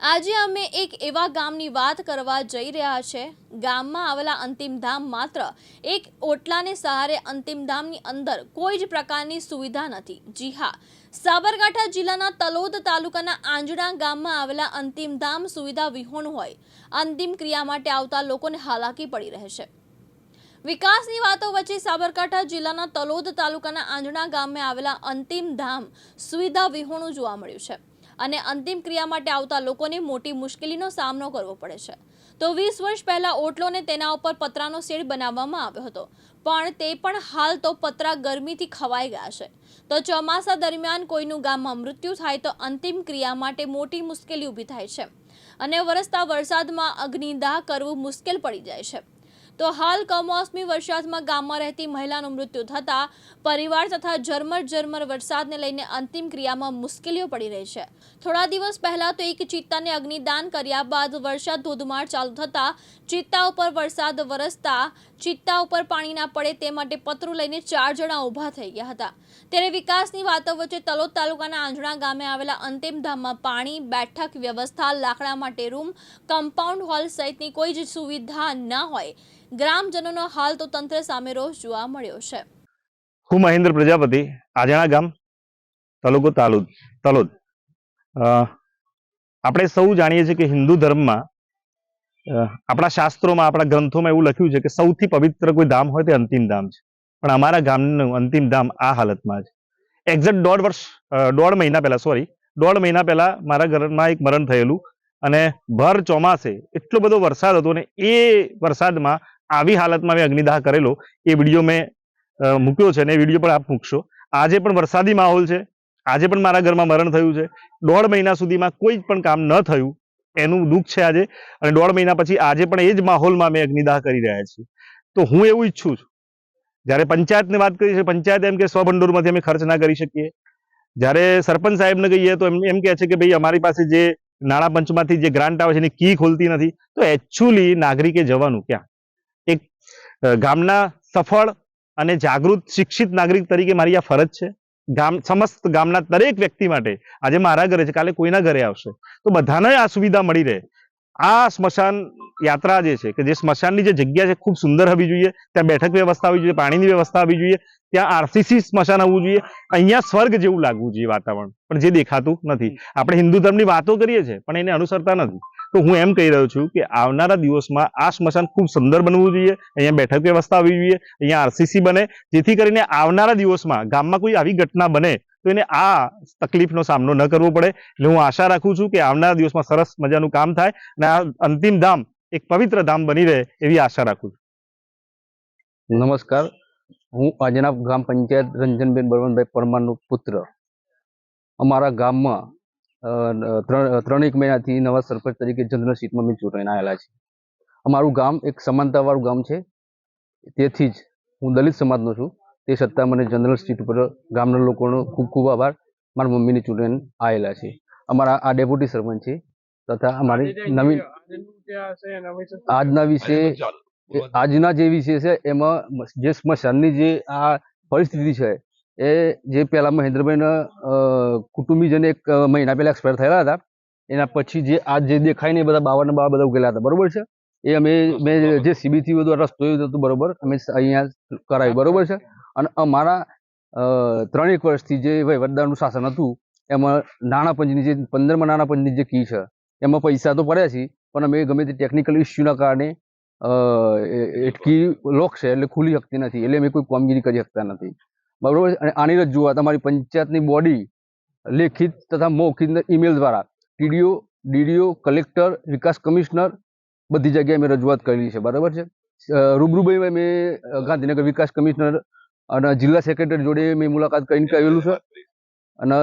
આજે અમે એક એવા ગામની વાત કરવા જઈ રહ્યા છે. ગામમાં આવેલા અંતિમધામ માત્ર એક ઓટલાને સહારે અંતિમધામની અંદર કોઈ જ પ્રકારની સુવિધા નથી. જી હા, સાબરકાંઠા જિલ્લાના તલોદ તાલુકાના આંજણા ગામમાં આવેલા અંતિમધામ સુવિધા વિહોણ હોય. અંતિમ ક્રિયા માટે આવતા લોકોને હાલાકી પડી રહે છે. વિકાસની વાતો વચ્ચે સાબરકાંઠા જિલ્લાના તલોદ તાલુકાના આંજણા ગામે આવેલા અંતિમ ધામ સુવિધા વિહોણું જોવા મળ્યું છે. અને અંતિમ ક્રિયા માટે આવતા લોકોને મોટી મુશ્કેલીનો સામનો કરવો પડે છે. તો વીસ વર્ષ પહેલાં ઓટલોને તેના ઉપર પતરાનો શેડ બનાવવામાં આવ્યો હતો. પણ તે પણ હાલ તો પતરા ગરમીથી ખવાઈ ગયા છે. તો ચોમાસા દરમિયાન કોઈનું ગામમાં મૃત્યુ થાય તો અંતિમ ક્રિયા માટે મોટી મુશ્કેલી ઊભી થાય છે. અને વરસતા વરસાદમાં અગ્નિદાહ કરવું મુશ્કેલ પડી જાય છે. તો હાલ કમોસમી વરસાદમાં ગામમાં રહેતી મહિલાનું મૃત્યુ થતાં પરિવાર તથા ઝરમર ઝરમર વરસાદને લઈને અંતિમ ક્રિયામાં મુશ્કેલીઓ પડી રહી છે. થોડા દિવસ પહેલા તો એક ચિત્તાને અગ્નિદાન કર્યા બાદ વરસાદ ધોધમાર ચાલુ થતાં ચિત્તા ઉપર વરસાદ વરસતા ચિત્તા ઉપર પાણી ના પડે તે માટે પતરું લઈને ચાર જણા ઊભા થઈ ગયા હતા. ત્યારે વિકાસની વાતો વચ્ચે તલોદ તાલુકાના આંજણા ગામે આવેલા અંતિમ ધામમાં પાણી, બેઠક વ્યવસ્થા, લાકડા માટે રૂમ, કમ્પાઉન્ડ હોલ સહિતની કોઈ જ સુવિધા ન હોય. ગ્રામજનોનો હાલ તો તંત્ર સામે રોષ જોવા મળ્યો છે. હું મહેન્દ્ર પ્રજાપતિ, આજણા ગામ તાલુકો તાલુદ, તલોદ. આપણે સૌ જાણીએ છીએ કે હિન્દુ ધર્મમાં આપણા શાસ્ત્રોમાં, આપણા ગ્રંથોમાં એવું લખ્યું છે કે સૌથી પવિત્ર કોઈ ધામ હોય તે અંતિમ ધામ છે. પણ અમારા ગામનું અંતિમ ધામ આ હાલતમાં છે. એક્ઝેક્ટ દોઢ વર્ષ દોઢ મહિના પહેલા સોરી દોઢ મહિના પહેલા મારા ઘરમાં એક મરણ થયેલું અને ભર ચોમાસે એટલો બધો વરસાદ હતો ને એ વરસાદમાં આવી હાલતમાં મેં અગ્નિદાહ કરેલો. એ વીડિયો મેં મૂક્યો છે ને એ વીડિયો પણ આપ મૂકશો. આજે પણ વરસાદી માહોલ છે. આજે પણ મારા ઘરમાં મરણ થયું છે. દોઢ મહિના સુધીમાં કોઈ પણ કામ ન થયું. એનું દુઃખ છે આજે. અને દોઢ મહિના પછી આજે પણ એ જ માહોલમાં મેં અગ્નિદાહ કરી રહ્યા છીએ. તો હું એવું ઈચ્છું છું. જ્યારે પંચાયતની વાત કરી છે પંચાયત એમ કે સ્વભંડોળમાંથી અમે ખર્ચ ના કરી શકીએ. જ્યારે સરપંચ સાહેબને કહીએ તો એમ કહે છે કે ભાઈ અમારી પાસે જે નાણાં પંચમાંથી જે ગ્રાન્ટ આવે છે એની કી ખોલતી નથી. તો એકચ્યુઅલી નાગરિકે જવાનું ક્યાં? એક ગામના સફળ અને જાગૃત, શિક્ષિત નાગરિક તરીકે મારી આ ફરજ છે. ગામ, સમસ્ત ગામના દરેક વ્યક્તિ માટે આજે મારા ઘરે છે. કાલે કોઈના ઘરે આવશે. તો બધાને આ સુવિધા મળી રહે. આ સ્મશાન યાત્રા જે છે કે જે સ્મશાનની જે જગ્યા છે ખૂબ સુંદર હોવી જોઈએ. ત્યાં બેઠક વ્યવસ્થા હોવી જોઈએ, પાણીની વ્યવસ્થા હોવી જોઈએ. ત્યાં આરસીસી સ્મશાન હોવું જોઈએ. અહીંયા સ્વર્ગ જેવું લાગવું જોઈએ વાતાવરણ. પણ જે દેખાતું નથી. આપણે હિન્દુ ધર્મની વાતો કરીએ છીએ, પણ એને અનુસરતા નથી. તો હું એમ કહી રહ્યો છું કે આવનારા દિવસમાં આ સ્મશાન ખૂબ સુંદર બનવું જોઈએ. અહીંયા બેઠક વ્યવસ્થા આવવી જોઈએ. અહીંયા આરસીસી બને. જેથી કરીને આવનારા દિવસમાં ગામમાં કોઈ આવી ઘટના બને તો એને આ તકલીફનો સામનો ન કરવો પડે. એટલે હું આશા રાખું છું કે આવનારા દિવસમાં સરસ મજાનું કામ થાય અને આ અંતિમ ધામ એક પવિત્ર ધામ બની રહે એવી આશા રાખું છું. નમસ્કાર. હું આજના ગ્રામ પંચાયત રંજનબેન બળવંતભાઈ પરમારનો પુત્ર. અમારા ગામમાં ત્રણ ત્રણેક મહિનાથી નવા સરપંચ તરીકે જનરલ સીટમાં મેં ચૂંટાઈને આવેલા છે. અમારું ગામ એક સમાનતાવાળું ગામ છે. તેથી જ હું દલિત સમાજનો છું. તે છતાં મને જનરલ સીટ ઉપર ગામના લોકોનો ખૂબ ખૂબ આભાર. મારા મમ્મીની ચૂંટણી આવેલા છે. અમારા આ ડેપ્યુટી સરપંચ છે તથા અમારી નવીન આજના વિશે આજના જે વિષય છે એમાં જે સ્મશાનની જે આ પરિસ્થિતિ છે એ જે પહેલા મહેન્દ્રભાઈના કુટુંબીજન એક મહિના પહેલાં એક્સપાયર થયેલા હતા એના પછી જે આ જે દેખાય ને એ બધા બાવન બાવા બધા ઉગેલા હતા બરોબર છે? એ અમે મેં જે સીબીથી બધું રસ્તો હતું બરોબર અમે અહીંયા કરાવ્યું બરોબર છે? અને અમારા ત્રણેક વર્ષથી જે વહીવટદારનું શાસન હતું એમાં નાણાં પંચની જે પંદરમાં નાણાં પંચની જે કી છે એમાં પૈસા તો પડ્યા છે પણ અમે ગમે તે ટેકનિકલ ઇસ્યુના કારણે અટકી લોક છે એટલે ખુલી શકતી નથી એટલે અમે કોઈ કામગીરી કરી શકતા નથી. બરોબર? અને આની રજૂઆત અમારી પંચાયતની બોડી લેખિત તથા મૌખિત ઈમેલ દ્વારા ટીડીઓ ડીડીઓ કલેક્ટર વિકાસ કમિશનર બધી જગ્યાએ મેં રજૂઆત કરેલી છે. બરાબર છે? રૂબરૂભાઈ મેં ગાંધીનગર વિકાસ કમિશનર અને જિલ્લા સેક્રેટરી જોડે મેં મુલાકાત કરીને કહેલું છે. અને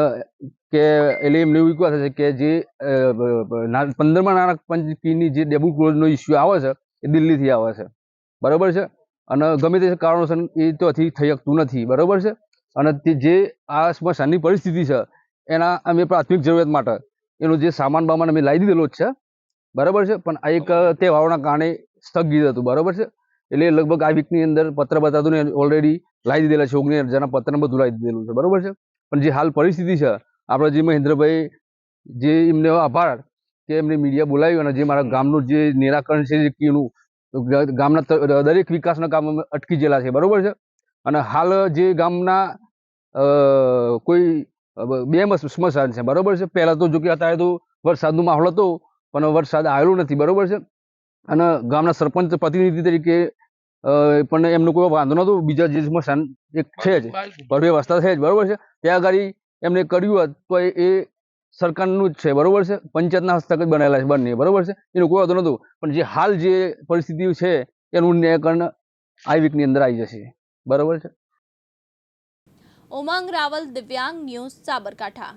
કે એટલે એમને એવું કહેવા છે કે જે પંદરમા બ- બ- ના- પંદરમાં નાણાં પંચની જે ડેબુ ક્લોઝનો ઇસ્યુ આવે છે, એ દિલ્હીથી આવે છે. બરાબર છે? અને ગમે તે કારણોસર એ ત્યાંથી થઈ શકતું નથી, બરાબર છે? અને તે જે આ સ્મશાનની પરિસ્થિતિ છે, એના અમે પ્રાથમિક જરૂરિયાત માટે એનો જે સામાન બામાન અમે લાવી દીધેલો જ છે, બરાબર છે? પણ આ એક તહેવારોના કારણે સ્થગિત હતું, બરાબર છે? એટલે લગભગ આ વીકની અંદર પત્ર બતાવતું ને ઓલરેડી લાવી દીધેલા છે ઓગણી હજારના પત્ર બધું લાવી દીધેલું છે, બરાબર છે? પણ જે હાલ પરિસ્થિતિ છે, આપણા જે મહેન્દ્રભાઈ, જે એમને આભાર કે એમને મીડિયા બોલાવ્યું અને જે મારા ગામનું જે નિરાકરણ છે, જે કીનું ગામના દરેક વિકાસના કામ અટકી ગયેલા છે બરોબર છે? અને હાલ જે ગામના કોઈ બે સ્મશાન છે બરોબર છે? પહેલા તો જો કે અત્યારે તો વરસાદનો માહોલ હતો પણ વરસાદ આવેલો નથી બરોબર છે? અને ગામના સરપંચ પ્રતિનિધિ તરીકે પણ એમનો કોઈ વાંધો નહોતો બીજા જે સ્મશાન એક છે જ પર વ્યવસ્થા છે જ બરોબર છે? ત્યાં આગળ એમને કર્યું હોત તો એ સરકારનું જ છે, બરોબર છે? પંચાયતના હસ્તક જ બનેલા છે બંને, બરોબર છે? એનું કોઈ વાંધો નહોતું. પણ જે હાલ જે પરિસ્થિતિ છે, એનું નિરાકરણ આ વીકની અંદર આવી જશે. બરોબર છે? ઉમંગ રાવલ, દિવ્યાંગ ન્યૂઝ સાબરકાંઠા.